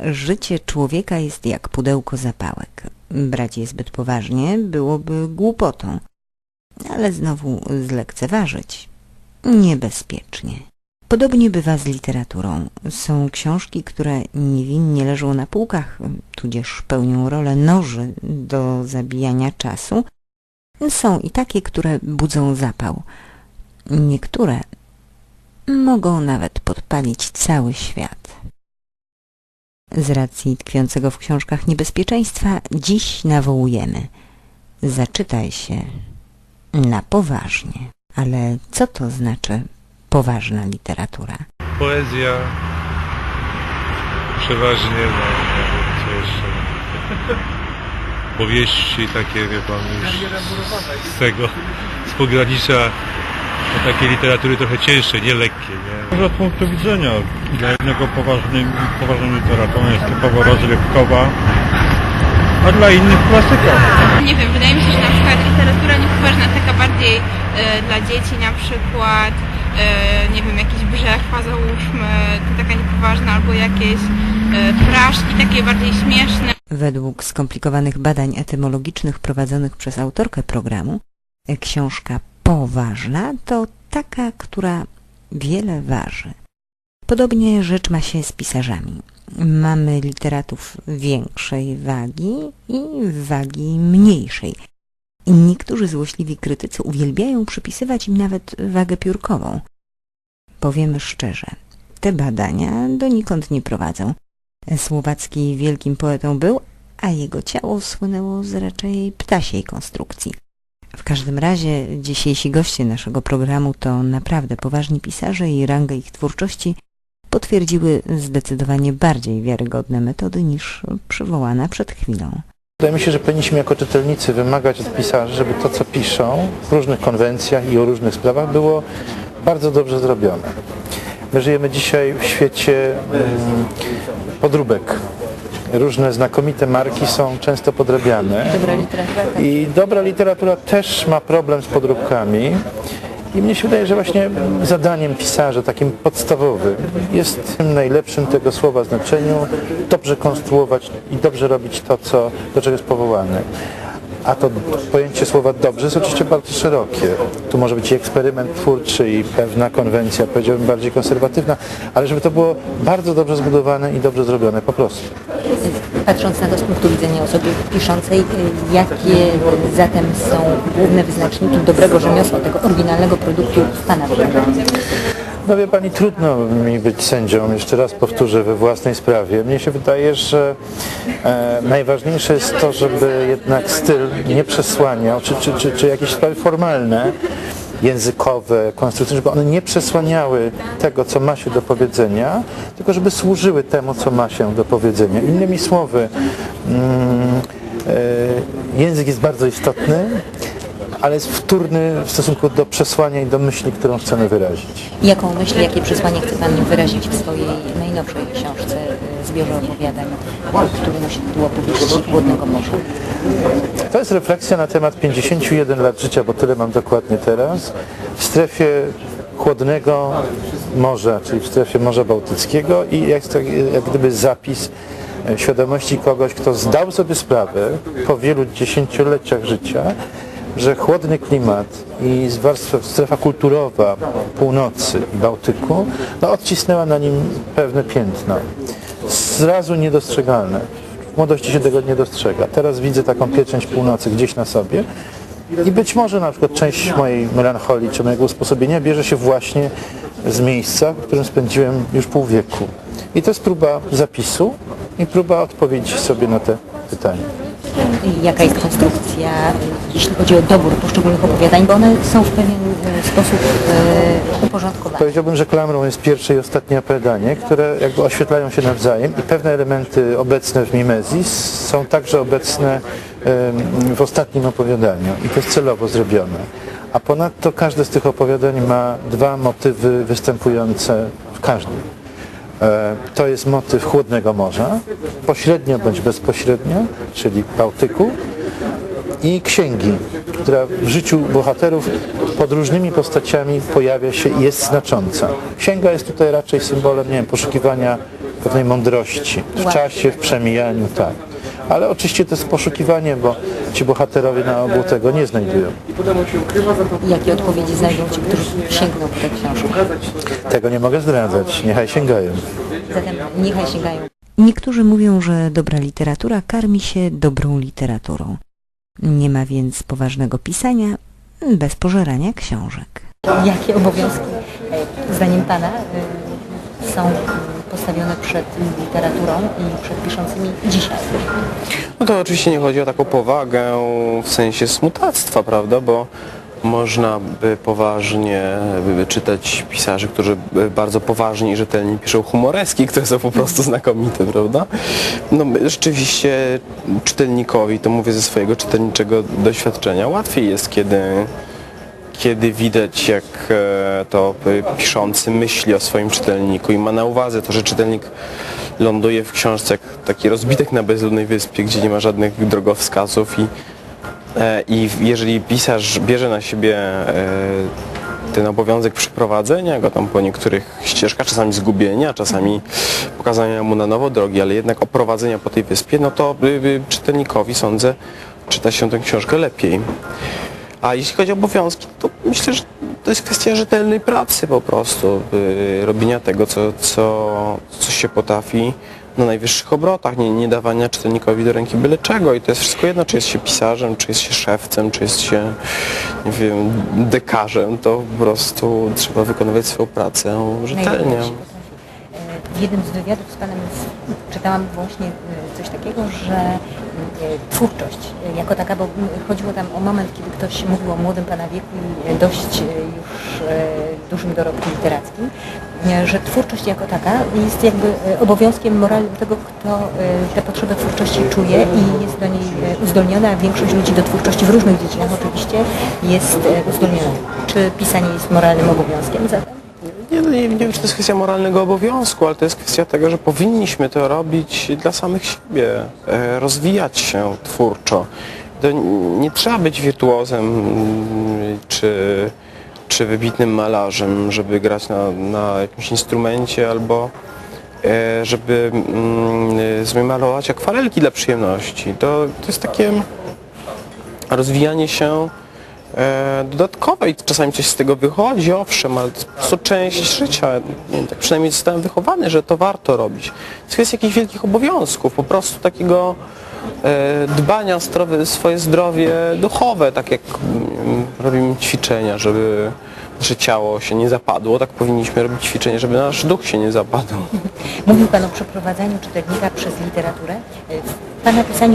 Życie człowieka jest jak pudełko zapałek. Brać je zbyt poważnie byłoby głupotą, ale znowu zlekceważyć niebezpiecznie. Podobnie bywa z literaturą. Są książki, które niewinnie leżą na półkach, tudzież pełnią rolę noży do zabijania czasu. Są i takie, które budzą zapał. Niektóre mogą nawet podpalić cały świat. Z racji tkwiącego w książkach niebezpieczeństwa dziś nawołujemy. Zaczytaj się na poważnie. Ale co to znaczy poważna literatura? Poezja przeważnie, no wiem co jeszcze. Powieści takie, wie pan, już z tego, z pogranicza no, takiej literatury trochę cięższej, nie lekkie, nie? Może z punktu widzenia dla jednego poważnym, poważną literatурą jest typowo rozrywkowa, a dla innych klasyka. Nie wiem, wydaje mi się, że na przykład literatura niepoważna taka bardziej e, dla dzieci na przykład, e, nie wiem, jakiś brzechwa załóżmy, to taka niepoważna, albo jakieś e, fraszki takie bardziej śmieszne. Według skomplikowanych badań etymologicznych prowadzonych przez autorkę programu, książka poważna to taka, która wiele waży. Podobnie rzecz ma się z pisarzami. Mamy literatów większej wagi i wagi mniejszej. Niektórzy złośliwi krytycy uwielbiają przypisywać im nawet wagę piórkową. Powiemy szczerze, te badania donikąd nie prowadzą. Słowacki wielkim poetą był, a jego ciało słynęło z raczej ptasiej konstrukcji. W każdym razie dzisiejsi goście naszego programu to naprawdę poważni pisarze i ranga ich twórczości potwierdziły zdecydowanie bardziej wiarygodne metody niż przywołana przed chwilą. Wydaje mi się, że powinniśmy jako czytelnicy wymagać od pisarzy, żeby to, co piszą w różnych konwencjach i o różnych sprawach było bardzo dobrze zrobione. My żyjemy dzisiaj w świecie podróbek. Różne znakomite marki są często podrabiane. Dobra literatura. I dobra literatura też ma problem z podróbkami. I mnie się wydaje, że właśnie zadaniem pisarza, takim podstawowym, jest w tym najlepszym tego słowa znaczeniu dobrze konstruować i dobrze robić to, co, do czego jest powołany. A to pojęcie słowa dobrze jest oczywiście bardzo szerokie. Tu może być i eksperyment twórczy i pewna konwencja, powiedziałbym bardziej konserwatywna, ale żeby to było bardzo dobrze zbudowane i dobrze zrobione po prostu. Patrząc na to z punktu widzenia osoby piszącej, jakie zatem są główne wyznaczniki dobrego rzemiosła, tego oryginalnego produktu Pana? No wie Pani, trudno mi być sędzią, jeszcze raz powtórzę, we własnej sprawie. Mnie się wydaje, że e, najważniejsze jest to, żeby jednak styl nie przesłaniał, czy, czy, czy, czy jakieś sprawy formalne, językowe, konstrukcyjne, żeby one nie przesłaniały tego, co ma się do powiedzenia, tylko żeby służyły temu, co ma się do powiedzenia. Innymi słowy, mm, e, język jest bardzo istotny, ale jest wtórny w stosunku do przesłania i do myśli, którą chcemy wyrazić. Jaką myśl, jakie przesłanie chce Pan wyrazić w swojej najnowszej książce, y, zbiorze opowiadań, który nosi tytuł Opowieści Głodnego Morza? To jest refleksja na temat 51 lat życia, bo tyle mam dokładnie teraz, w strefie chłodnego morza, czyli w strefie Morza Bałtyckiego i jest to jak gdyby zapis e, świadomości kogoś, kto zdał sobie sprawę po wielu dziesięcioleciach życia, że chłodny klimat i warstwa, strefa kulturowa północy i Bałtyku no, odcisnęła na nim pewne piętno. Zrazu niedostrzegalne. W młodości się tego nie dostrzega. Teraz widzę taką pieczęć północy gdzieś na sobie i być może na przykład część mojej melancholii czy mojego usposobienia bierze się właśnie z miejsca, w którym spędziłem już pół wieku. I to jest próba zapisu i próba odpowiedzi sobie na te pytania. Jaka jest konstrukcja, jeśli chodzi o dobór poszczególnych opowiadań, bo one są w pewien y, sposób y, uporządkowane. Powiedziałbym, że klamrą jest pierwsze i ostatnie opowiadanie, które jakby oświetlają się nawzajem i pewne elementy obecne w Mimezis są także obecne w ostatnim opowiadaniu i to jest celowo zrobione. A ponadto każde z tych opowiadań ma dwa motywy występujące w każdym. E, To jest motyw chłodnego morza, pośrednio bądź bezpośrednio, czyli Bałtyku, i księgi, która w życiu bohaterów pod różnymi postaciami pojawia się i jest znacząca. Księga jest tutaj raczej symbolem, nie wiem, poszukiwania pewnej mądrości w czasie, w przemijaniu, tak. Ale oczywiście to jest poszukiwanie, bo ci bohaterowie na ogół tego nie znajdują. Jakie odpowiedzi znajdą ci, którzy sięgną po tę książkę? Tego nie mogę zdradzać, niechaj sięgają. Zatem niechaj sięgają. Niektórzy mówią, że dobra literatura karmi się dobrą literaturą. Nie ma więc poważnego pisania bez pożerania książek. Jakie obowiązki, e, zdaniem Pana, e, są postawione przed literaturą i przed piszącymi dzisiaj? No to oczywiście nie chodzi o taką powagę w sensie smutactwa, prawda, bo można by poważnie czytać pisarzy, którzy bardzo poważnie i rzetelnie piszą humoreski, które są po prostu znakomite, prawda? No rzeczywiście czytelnikowi, to mówię ze swojego czytelniczego doświadczenia, łatwiej jest, kiedy kiedy widać, jak e, to piszący myśli o swoim czytelniku i ma na uwadze to, że czytelnik ląduje w książce taki rozbitek na bezludnej wyspie, gdzie nie ma żadnych drogowskazów i, e, i jeżeli pisarz bierze na siebie e, ten obowiązek przeprowadzenia go tam po niektórych ścieżkach, czasami zgubienia, czasami pokazania mu na nowo drogi, ale jednak oprowadzenia po tej wyspie, no to y, y, czytelnikowi sądzę czyta się tę książkę lepiej. A jeśli chodzi o obowiązki, to myślę, że to jest kwestia rzetelnej pracy po prostu, y, robienia tego, co, co, co się potrafi na najwyższych obrotach, nie, nie dawania czytelnikowi do ręki byle czego. I to jest wszystko jedno, czy jest się pisarzem, czy jest się szewcem, czy jest się, nie wiem, dekarzem, to po prostu trzeba wykonywać swoją pracę rzetelnie. E, W jednym z wywiadów z Panem czytałam właśnie e, coś takiego, że twórczość e, jako taka, bo chodziło tam o moment, kiedy ktoś mówił o młodym Pana wieku i dość e, już e, dużym dorobku literackim, że twórczość jako taka jest jakby obowiązkiem moralnym tego, kto tę potrzebę twórczości czuje i jest do niej uzdolniona, większość ludzi do twórczości w różnych dziedzinach oczywiście jest uzdolniona. Czy pisanie jest moralnym obowiązkiem zatem? Nie, no nie, nie wiem, czy to jest kwestia moralnego obowiązku, ale to jest kwestia tego, że powinniśmy to robić dla samych siebie, e, rozwijać się twórczo. To nie trzeba być wirtuozem mm, czy, czy wybitnym malarzem, żeby grać na, na jakimś instrumencie albo e, żeby mm, e, sobie malować akwarelki dla przyjemności. To, to jest takie rozwijanie się dodatkowe i czasami coś z tego wychodzi, owszem, ale to część życia. Nie wiem, tak przynajmniej zostałem wychowany, że to warto robić. To jest jakichś wielkich obowiązków, po prostu takiego e, dbania o swoje zdrowie duchowe, tak jak mm, robimy ćwiczenia, żeby nasze ciało się nie zapadło, tak powinniśmy robić ćwiczenia, żeby nasz duch się nie zapadł. Mówił Pan o przeprowadzaniu czytelnika przez literaturę. W Pana pisaniu